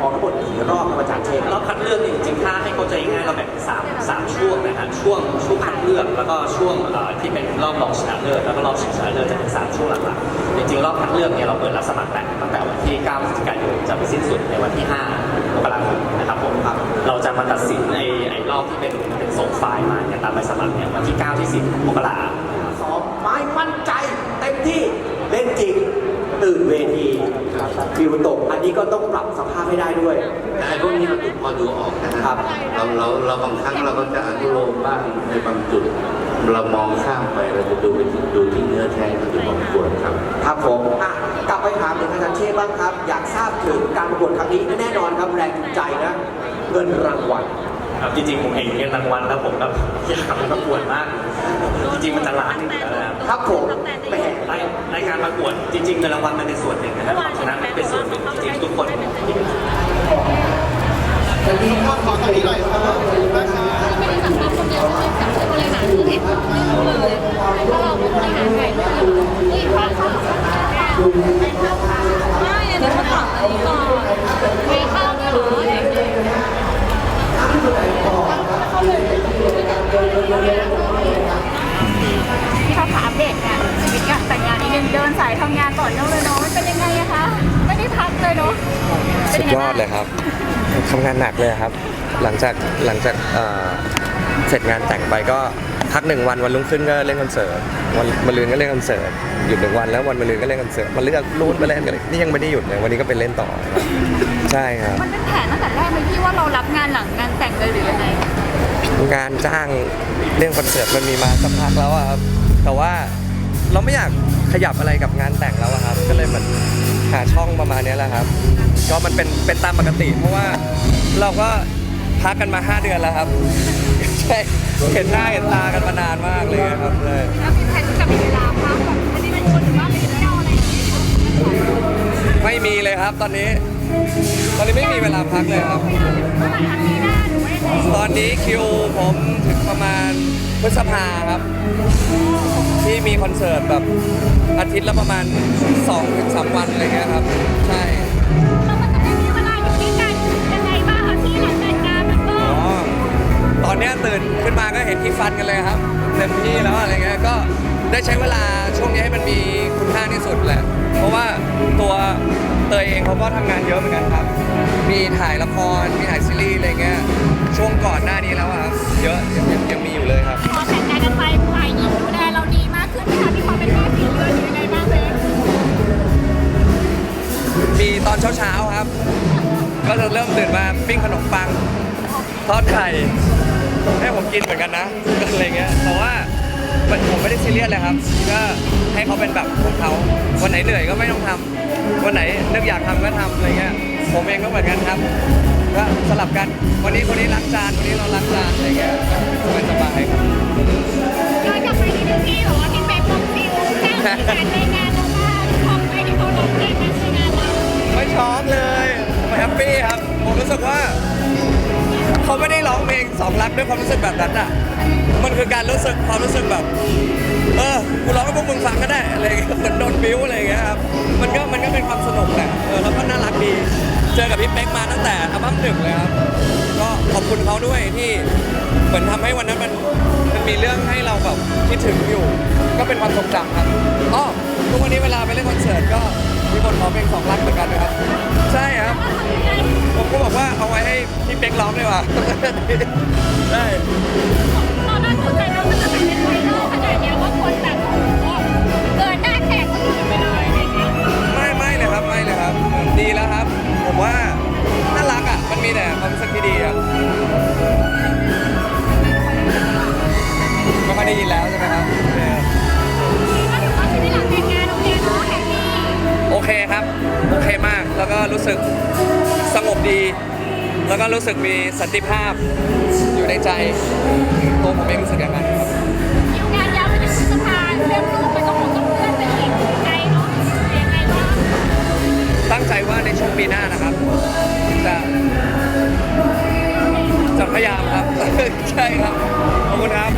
มองทหมดกี่รอบคัาจารเชนรอบคัดเลือกจริงๆถ้าให้เข้าใจง่ายเราแบ่งเป็นสามสามช่วงนะครับช่วงช่วงคัดเลือกแล้วก็ช่วงที่เป็นรอบรองชนะเลิศแล้วก็รอบชิงชนะเลิศจะเป็นสามช่วงหลักๆจริงๆรอบคัดเลือกเนี่ยเราเปิดรับสมัครแต่ตั้งแต่วันที่9พฤศจิกายนจะไปสิ้นสุดในวันที่5มกราคมนะครับผมครับเราจะมาตัดสินในไอ้รอบที่เป็นเป็นส่งไฟล์มาเนี่ยตามใบสมัครเนี่ยวันที่ 9 ที่ 10มกราคมสอบไม่มั่นใจเต็มที่เล่นจริง ตื่นเวทีฟิวตก อันนี้ก็ต้องปรับสภาพให้ได้ด้วย แต่ไอ้พวกนี้เราพอดูออกนะคครัรับ บ เราเราเราบางครั้งเราก็จะอนุโลมบ้างในบางจุด เรามองข้ามไปเราจะดูไปที่ดูที่เนื้อแท้เราจะบอกควรครับ ครับผมอะกลับไปถามถึงอาจารย์เชษบ้างครับ อยากทราบถึงการประกวดครั้งนี้แน่นอนครับแรงจูงใจนะ เงินรางวัล ครับจริงๆผมเห็นเงินรางวัลแล้วผมแบบอยากไปประกวดมาก จริงๆมันจะล้านหนึงอยู่แล้วนะครับครับผมแหมรายรายการประกวดจริงๆเงินรางวัลมันเป็นส่วนหนึ่งนะครับชนะเป็นส่วนหนึ่งจริงๆทุกคนวันนี้ก็ขอตรงนี้หน่อยครับนะคะไม่ได้สัมภาษณ์คนเดียวใช่ไหมกับผู้บริหารคือเห็นไม่รู้เลยถ้าเราผู้บริหารใครไม่รู้เฮ้ยพลาดเข้าไม่อันนี้มาถามอันนี้ก่อนายทำงานต่อเนื่องเลยเนาะมันเป็นยังไงอะคะ ไม่ได้พักเลยเนาะป็สุนดงไงยบ้างอดเลยครับทำงานหนักเลยครับ หลังจากหลังจากเอ่อเสร็จงานแต่งไปก็พักหนึ่งวันวันรุ่งขึ้นก็เล่นคอนเสิร์ตวันมะรืนก็เล่นคอนเสิร์ตหยุดหนึ่งวันแล้ววันมะรืนก็เล่นคอนเสิร์ตมันเลือกรูนไปเล่นกันเลยนี่ยังไม่ได้หยุดเลยวันนี้ก็ไปเล่นต่อครับใช่ครับ มันเป็นแผนตั้งแต่แรกเลยที่ว่าเรารับงานหลังงานแต่งเลยหรือยังไงงานจ้างเรื่องคอนเสิร์ตมันมีมาสักพักแล้วอะครับแต่ว่าเราไม่อยาก ขยับอะไรกับงานแต่งแล้วอะครับ ก็เลยมันหาช่องประมาณเนี้ยแหละครับ ก็มันเป็นเป็นตามปกติ เพราะว่าเราก็พักกันมา 5 เดือนแล้วครับ ใช่เห็นหน้าเห็นตากันมานานมากเลยครับเลย แล้วพี่แพทย์จะมีเวลาพักแบบอันนี้เป็นคนหรือว่าไปเที่ยวอะไรอย่างเงี้ย ไม่มีเลยครับตอนนี้ ตอนนี้ไม่มีเวลาพักเลยครับเมื่อไหร่พักนี้ได้หรือว่ายังไงตอนนี้คิวผมถึงประมาณพฤษภาครับ ที่มีคอนเสิร์ตแบบอาทิตย์ละประมาณ2-3ถึง3วันอะไรเงี้ยครับ ใช่แล้วมันจะไม่มีเวลาอยู่ด้วยกันยังไงบ้างคะที่หลังแต่งงานมันก็อ๋อตอนเนี้ยตื่นขึ้นมาก็เห็นที่ฟันกันเลยครับเต็มที่แล้วอะไรเงี้ยก็ได้ใช้เวลาช่วงนี้ให้มันมีคุณค่าที่สุดแหละ เพราะว่าตัว เตยเองเขาก็ทำงานเยอะเหมือนกันครับ มีถ่ายละคร มีถ่ายซีรีส์อะไรเงี้ย ช่วงก่อนหน้านี้แล้วอะครับ เยอะยังยังยังมีอยู่เลยครับ พอแต่งงานกันไปฝ่ายหญิงดูแลเราดีมากขึ้นไหมคะมีความเป็นแม่สีเรือนหรือยังไงบ้างเลยมีตอนเช้าๆครับ ก็จะเริ่มตื่นมาปิ้งขนมปัง ทอดไข่ให้ผมกินเหมือนกันนะ อะไรเงี้ย แต่ว่า มันผมไม่ได้ซีเรียสเลยครับ ก็ให้เขาเป็นแบบของเขาวันไหนเหนื่อยก็ไม่ต้องทำวันไหนนึกอยากทำก็ทำอะไรเงี้ยผมเองก็เหมือนกันครับก็สลับกันวันนี้คนนี้ล้างจานวันนี้เราล้างจานอะไรเงี้ยสบายสบายๆครับ ย้อนกลับไปที่นึงที่บอกว่าพี่เป๊กต้องฟิวแจ้งการในงานแล้วว่าชอบไปที่เขาร้องเพลงในงานเรา ไม่ช็อกเลยผมแฮปปี้ครับ ผมรู้สึกว่า เขาไม่ได้ร้องเพลงสองรักด้วยความรู้สึกแบบนั้นอะ มันคือการรู้สึกความรู้สึกแบบ เออ กูร้องให้พวกมึงฟังก็ได้อะไรเงี้ยเหมือนโดนบิ้วอะไรเงี้ยครับ มันก็มันก็เป็นความสนุกแหละ เออ แล้วก็น่ารักดี เจอกับพี่เป๊กมาตั้งแต่อัลบั้มหนึ่งเลยครับ ก็ขอบคุณเขาด้วยที่เหมือนทำให้วันนั้นมันมันมีเรื่องให้เราแบบคิดถึงอยู่ ก็เป็นความทรงจำครับอ๋อทุกวันนี้เวลาไปเล่นคอนเสิร์ตก็มีคนขอเพลงสองรักเหมือนกันนะครับ ใช่ครับ ก็บอกว่าเอาไว้ให้พี่เป๊กร้องดีกว่าได้ตอนนั้นหัวใจเรามันจะเป็นไวรัลขนาดเนี้ยว่าคนแบบโอ้โหเกินหน้าแขกคนอื่นไปเลยอะไรเงี้ยไม่ไม่เลยครับไม่เลยครับ ดีแล้วครับ ผมว่าน่ารักอะมันมีแต่ความรู้สึกที่ดีครับไม่ค่อยได้ยินแล้วใช่ไหมครับเออก็ถือว่าชีวิตหลังแต่งงานโอเคเนาะแฮปปี้ โอเคครับ โอเคมากแล้วก็รู้สึก สงบดี แล้วก็รู้สึกมีสันติภาพอยู่ในใจตัวผมเองรู้สึกอย่างนั้นครับงานยาวไปถึงพฤษภาเรื่องลูกไปก็คงต้องเลื่อนไปอีกไกลเนาะยังไงบ้างตั้งใจว่าในช่วงปีหน้านะครับจะจะพยายามครับ ใช่ครับ ขอบคุณครับ